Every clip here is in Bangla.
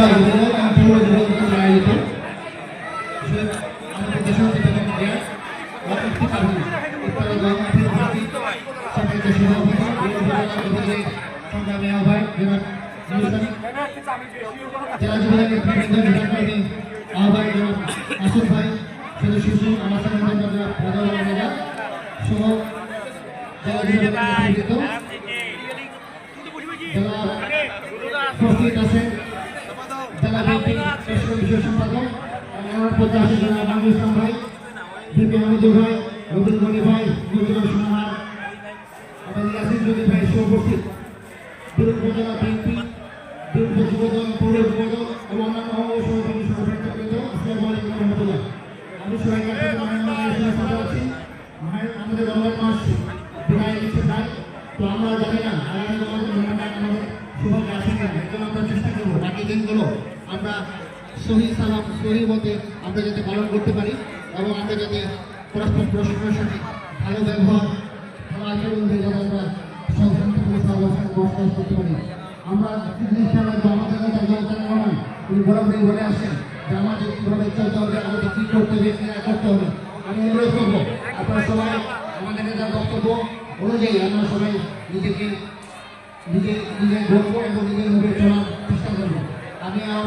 গণমাধ্যম ভারতী সম্মানিত সভাপতি সংগ্রামী আহ্বায়ক জনাব জেলা আসুফ ভাই সদস্য শিশু আমার সামনে জনাব রাজা সহ জেলা যুবদলের নেতৃবৃন্দ যারা উপস্থিত আছেন জেলা বিএনপি রাষ্ট্রীয় আমার মাহমুদ ইসলাম ভাই বিপি ভাই গনি ভাই নজরুল সুমান আমাদের ভাই সহ উপস্থিত বিরোধ উপজেলা বিএনপি বিরোধ যুবদল আমি কথা আছি আমাদের আমাদের দিনগুলো আমরা সহি সালাম, সহি মতে আমরা যাতে পালন করতে পারি এবং আমরা যাতে পরস্পর পরস্পরের সাথে ভালো ব্যবহার, ভালো আচরণ যাতে আমরা বসবাস করতে পারি। আমরা আমাদের কাছে একজন জনগণ তিনি আসেন যে আমাদের কীভাবে চলতে হবে, আমাদের কী করতে হবে, কী না করতে হবে। আমি অনুরোধ করব, আপনারা সবাই আমাদের নেতার বক্তব্য অনুযায়ী আমরা সবাই নিজেকে নিজে নিজে এবং নিজের মুখে চলার চেষ্টা করব আমি আমার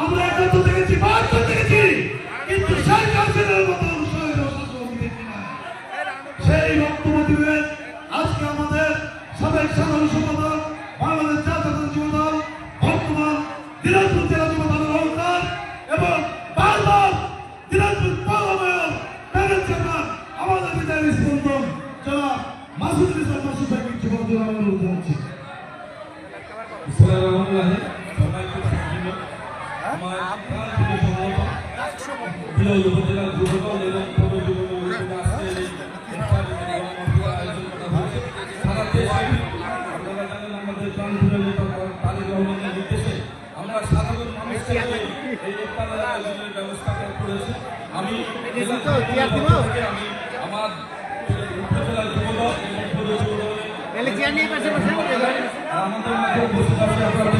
আমরা একত্র দেখেছি বাহাত্তর দেখেছি কিন্তু সেই মতো সেই বক্তব্য দিবেন আজকে আমাদের সাবেক সাধারণ সম্পাদক বাংলাদেশ জাতীয় যুব দল বর্তমান দিনাজপুর এবং বারবার দিনাজপুর পার্লামেন্ট প্যানেল চেয়ারম্যান আমাদের বিদায় স্পন্দন জনাব মাসুদুল ইসলাম মাসুদ বিসমিল্লাহির রহমানির রহিম। আমার প্রাণ প্রিয় সংগঠন, বিরল উপজেলা যুবদল এবং পৌর যুবদল। সারা দেশে আপনারা জানেন আমাদের প্রাণ প্রিয় নেতা তারেক রহমানের নির্দেশে আমরা সাধারণ মানুষকে এই ইফতারের আয়োজনের ব্যবস্থা করেছি আমি যুবদল আমি আমার উপজেলা যুবদল এবং পৌর যুবদলের আমাদের মাঝে উপস্থিত আছে আপনারা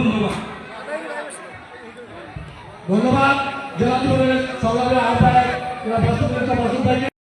ধন্যবাদ। ধন্যবাদ। জেলা জীবনের সংগ্রামের আহ্বায়ক মাসুদ ভাইকে।